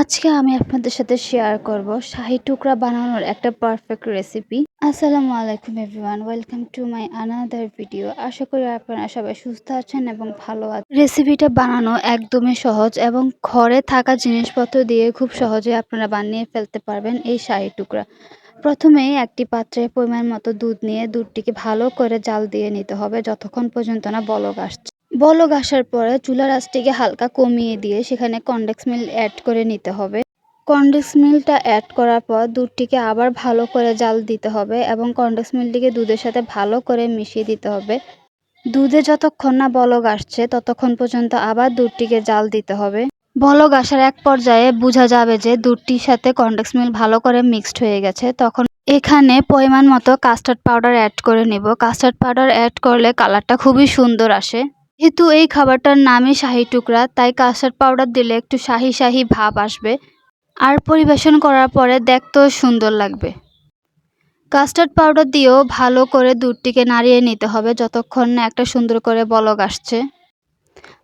আজকে আমি আপনাদের সাথে শেয়ার করব শাহি টুকরা বানানোর একটা পারফেক্ট রেসিপি আসসালামু আলাইকুম everyone welcome to my another video আশা করি আপনারা সবাই সুস্থ আছেন এবং ভালো আছেন। রেসিপিটা বানানো একদমই সহজ এবং ঘরে থাকা জিনিসপত্র দিয়ে খুব সহজে আপনারা বানিয়ে ফেলতে পারবেন এই শাহি টুকরা। প্রথমে একটি পাত্রে পরিমাণ মতো দুধ নিয়ে দুধটিকে ভালো করে জাল দিয়ে নিতে হবে, যতক্ষণ পর্যন্ত না বলক আসছে। বলক আসার পরে চুলার আঁচটিকে হালকা কমিয়ে দিয়ে সেখানে কনডেক্স মিল অ্যাড করে নিতে হবে। কনডেক্স মিলটা অ্যাড করার পর দুধটিকে আবার ভালো করে জাল দিতে হবে এবং কনডেক্স মিলটিকে দুধের সাথে ভালো করে মিশিয়ে দিতে হবে। দুধে যতক্ষণ না বলক আসছে ততক্ষণ পর্যন্ত আবার দুধটিকে জাল দিতে হবে। বলক আসার এক পর্যায়ে বোঝা যাবে যে দুধটির সাথে কনডেক্স মিল ভালো করে মিক্সড হয়ে গেছে। তখন এখানে পরিমাণ মতো কাস্টার্ড পাউডার অ্যাড করে নেব। কাস্টার্ড পাউডার অ্যাড করলে কালারটা খুবই সুন্দর আসে। যেহেতু এই খাবারটার নামই শাহি টুকরা, তাই কাস্টার্ড পাউডার দিলে একটু শাহি শাহি ভাব আসবে। আর পরিবেশন করার পরে দেখতেও সুন্দর লাগবে। কাস্টার্ড পাউডার দিয়েও ভালো করে দুধটিকে নাড়িয়ে নিতে হবে যতক্ষণ না একটা সুন্দর করে বলক আসছে।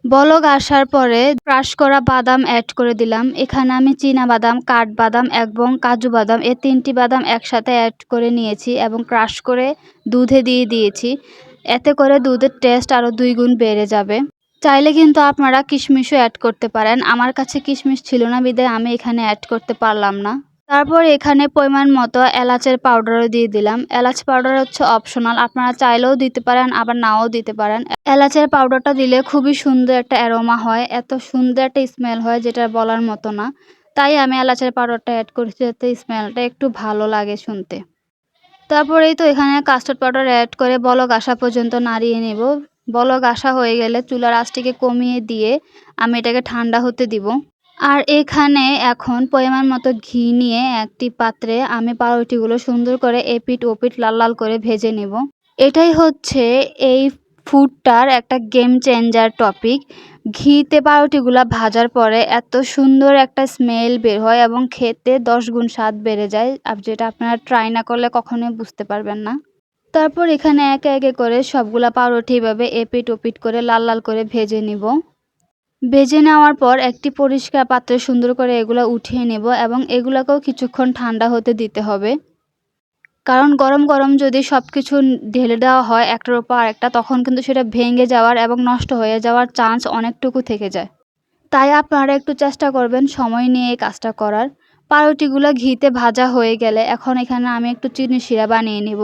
বলক আসার পরে ক্রাশ করা বাদাম অ্যাড করে দিলাম। এখানে আমি চীনা বাদাম কাঠবাদাম এবং কাজু বাদাম এই তিনটি বাদাম একসাথে অ্যাড করে নিয়েছি এবং ক্রাশ করে দুধে দিয়ে দিয়েছি। এতে করে দুধের টেস্ট আরও দুই গুণ বেড়ে যাবে। চাইলে কিন্তু আপনারা কিশমিশও অ্যাড করতে পারেন। আমার কাছে কিশমিশ ছিল না বিদায় আমি এখানে অ্যাড করতে পারলাম না। তারপর এখানে পরিমাণ মতো এলাচের পাউডারও দিয়ে দিলাম। এলাচ পাউডার হচ্ছে অপশনাল আপনারা চাইলেও দিতে পারেন, আবার নাও দিতে পারেন। এলাচের পাউডারটা দিলে খুবই সুন্দর একটা অ্যারোমা হয়। এত সুন্দর একটা স্মেল হয় যেটা বলার মতো না। তাই আমি এলাচের পাউডারটা অ্যাড করেছি, যাতে স্মেলটা একটু ভালো লাগে শুনতে। তারপরেই তো এখানে কাস্টার্ড পাউডার অ্যাড করে বলক আসা পর্যন্ত নাড়িয়ে নেব। বলক আসা হয়ে গেলে চুলার আঁচটিকে কমিয়ে দিয়ে আমি এটাকে ঠান্ডা হতে দিব। আর এখানে এখন পরিমাণ মতো ঘি নিয়ে একটি পাত্রে আমি পাউরুটিগুলো সুন্দর করে এপিট ওপিট লাল লাল করে ভেজে নেব। এটাই হচ্ছে এই ফুডটার একটা গেম চেঞ্জার টপিক ঘিতে পাউরুটিগুলো ভাজার পরে এত সুন্দর একটা স্মেল বের হয় এবং খেতে দশ গুণ স্বাদ বেড়ে যায়। যেটা আপনারা ট্রাই না করলে কখনোই বুঝতে পারবেন না। তারপর এখানে একে একে করে সবগুলা পাউরুটি এভাবে এপিট ওপিট করে লাল লাল করে ভেজে নিব। ভেজে নেওয়ার পর একটি পরিষ্কার পাত্রে সুন্দর করে এগুলো উঠিয়ে নেব এবং এগুলোকেও কিছুক্ষণ ঠান্ডা হতে দিতে হবে। কারণ গরম গরম যদি সব কিছু ঢেলে দেওয়া হয় একটার উপর আরেকটা, তখন কিন্তু সেটা ভেঙে যাওয়ার এবং নষ্ট হয়ে যাওয়ার চান্স অনেকটুকু থেকে যায়। তাই আপনারা একটু চেষ্টা করবেন সময় নিয়ে এই কাজটা করার। পাউরুটিগুলো ঘিতে ভাজা হয়ে গেলে এখন এখানে আমি একটু চিনি শিরা বানিয়ে নিব।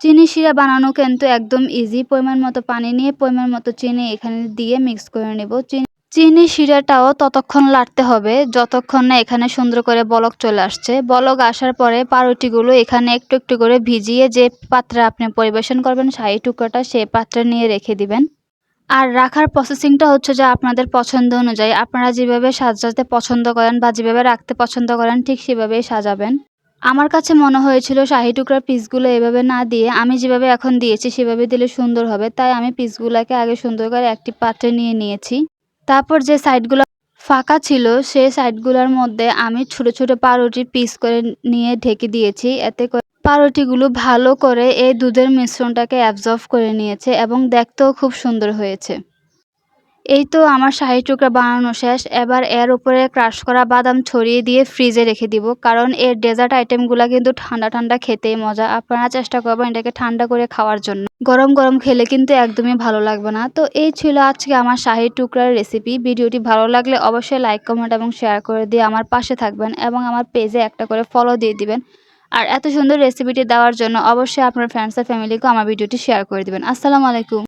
চিনি শিরা বানানো কিন্তু একদম ইজি পরিমাণ মতো পানি নিয়ে পরিমাণ মতো চিনি এখানে দিয়ে মিক্স করে নেব। চিনি চিনি শিরাটাও ততক্ষণ লাড়তে হবে। যতক্ষণ না এখানে সুন্দর করে বলক চলে আসছে। বলক আসার পরে পাউরুটিগুলো এখানে একটু একটু করে ভিজিয়ে যে পাত্রে আপনি পরিবেশন করবেন শাহি টুকরাটা সেই পাত্রে নিয়ে রেখে দিবেন। আর রাখার প্রসেসিংটা হচ্ছে যে আপনাদের পছন্দ অনুযায়ী। আপনারা যেভাবে সাজাতে পছন্দ করেন বা যেভাবে রাখতে পছন্দ করেন ঠিক সেভাবেই সাজাবেন। আমার কাছে মনে হয়েছিল শাহি টুকরার পিসগুলো এভাবে না দিয়ে আমি যেভাবে এখন দিয়েছি সেভাবে দিলে সুন্দর হবে। তাই আমি পিসগুলোকে আগে সুন্দর করে একটি পাত্রে নিয়ে নিয়েছি। তারপর যে সাইডগুলো ফাঁকা ছিল সে সাইডগুলোর মধ্যে আমি ছোট ছোট পাউরুটি পিস করে নিয়ে ঢেকে দিয়েছি। এতে করে পাউরুটিগুলো ভালো করে এই দুধের মিশ্রণটাকে অ্যাবজর্ভ করে নিয়েছে এবং দেখতেও খুব সুন্দর হয়েছে। এই তো আমার শাহি টুকরা বানানো শেষ। এবার এর উপরে ক্রাশ করা বাদাম ছড়িয়ে দিয়ে ফ্রিজে রেখে দিব। কারণ এর ডেজার্ট আইটেমগুলো কিন্তু ঠান্ডা ঠান্ডা খেতেই মজা। আপনারা চেষ্টা করবেন এটাকে ঠান্ডা করে খাওয়ার জন্য। গরম গরম খেলে কিন্তু একদমই ভালো লাগবে না। তো এই ছিল আজকে আমার শাহি টুকরার রেসিপি ভিডিওটি ভালো লাগলে অবশ্যই লাইক কমেন্ট এবং শেয়ার করে দিয়ে আমার পাশে থাকবেন এবং আমার পেজে একটা করে ফলো দিয়ে দিবেন। আর এত সুন্দর রেসিপিটি দেওয়ার জন্য অবশ্যই আপনার ফ্রেন্ডস আর ফ্যামিলিকেও আমার ভিডিওটি শেয়ার করে দিবেন। আসসালামু আলাইকুম।